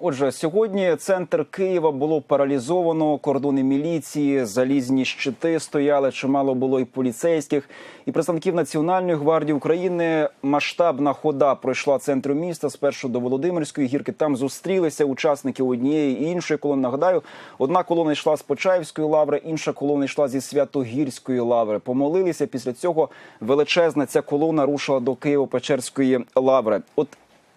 Отже, сьогодні центр Києва було паралізовано. Кордони міліції, залізні щити стояли. Чимало було і поліцейських, і представників Національної гвардії України. Масштабна хода пройшла центром міста спершу до Володимирської гірки. Там зустрілися учасники однієї і іншої колони. Нагадаю, одна колона йшла з Почаївської лаври, інша колона йшла зі Святогірської лаври. Помолилися. Після цього величезна ця колона рушила до Києво-Печерської лаври. От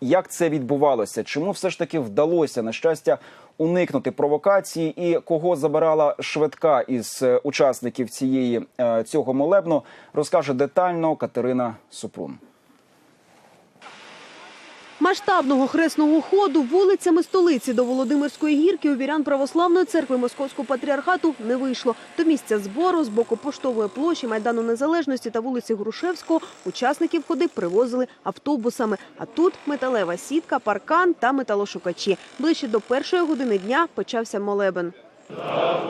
як це відбувалося? Чому все ж таки вдалося на щастя уникнути провокації? І кого забирала швидка із е, учасників цієї е, цього молебну, розкаже детально Катерина Супрун. Масштабного хресного ходу вулицями столиці до Володимирської гірки у вірян православної церкви Московського патріархату не вийшло. До місця збору з боку поштової площі Майдану Незалежності та вулиці Грушевського учасників ходи привозили автобусами. А тут металева сітка, паркан та металошукачі. Ближче до першої години дня почався молебен. О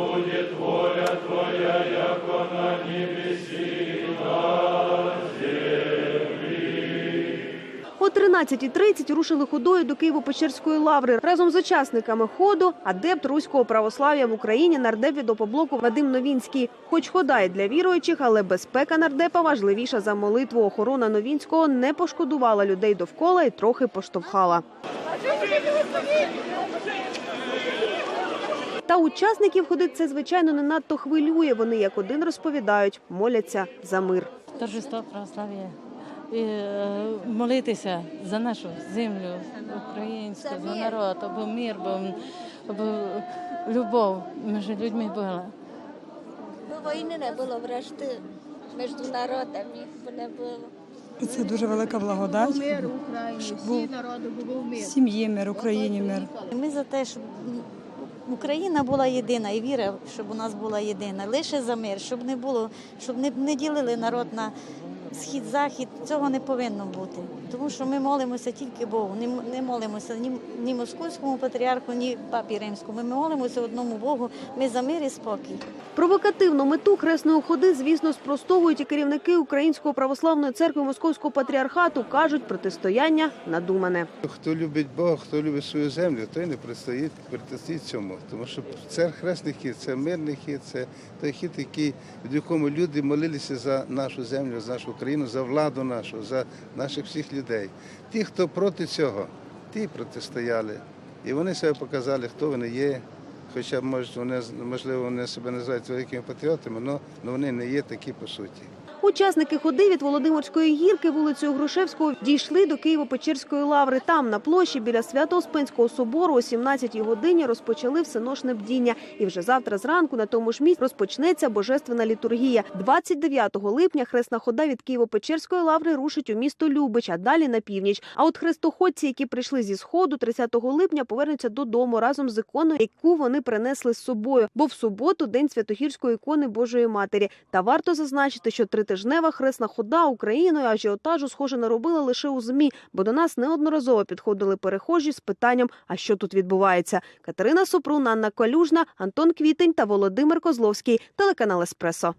13.30 рушили ходою до Києво-Печерської лаври. Разом з учасниками ходу адепт руського православ'я в Україні нардеп від опоблоку Вадим Новінський. Хоч хода й для віруючих, але безпека нардепа важливіша за молитву. Охорона Новінського не пошкодувала людей довкола і трохи поштовхала. Та учасників ходи це звичайно не надто хвилює. Вони як один розповідають, моляться за мир. торжество православ'я молитися за нашу землю українську, за народ, аби мир, був, аби любов між людьми була. Бо війни не було, врешті між народами не було. Це дуже велика благодать. Мир Україні, Щоб всі був. Сім'ї мир, Україні мир. Ми за те, щоб Україна була єдина і віра, щоб у нас була єдина. Лише за мир, щоб не було, щоб не, не ділили народ на схід, захід. Цього не повинно бути. Тому що ми молимося тільки Богу. Не, не молимося ні, ні московському патріарху, ні папі римському. Ми молимося одному Богу. Ми за мир і спокій. Провокативну мету хресної ходи, звісно, спростовують і керівники Української православної церкви Московського патріархату. кажуть, протистояння надумане. Хто любить Бога, хто любить свою землю, той не протистоїть, протистоїть цьому. Тому що це хресний хід, це мирний хід, це той хід, який, в якому люди молилися за нашу землю, за нашу країну, за владу нашу, за наших всіх людей. Ті, хто проти цього, ті протистояли. І вони себе показали, хто вони є. Хоча, може, вони, можливо, вони себе називають великими патріотами, але вони не є такі по суті. Учасники ходи від Володимирської гірки вулицею Грушевського дійшли до Києво-Печерської лаври. Там, на площі біля Свято-Успенського собору, о 17-й годині розпочали всеношне бдіння. І вже завтра зранку на тому ж місці розпочнеться божественна літургія. 29 липня хресна хода від Києво-Печерської лаври рушить у місто Любич, а далі на північ. А от хрестоходці, які прийшли зі сходу, 30 липня повернуться додому разом з іконою, яку вони принесли з собою. Бо в суботу день святогірської ікони Божої Матері. Та варто зазначити, що тритижнева хресна хода Україною ажіотажу схоже наробила лише у змі, бо до нас неодноразово підходили перехожі з питанням: а що тут відбувається? Катерина Супрун, Анна Колюжна, Антон Квітень та Володимир Козловський. Телеканал Еспресо.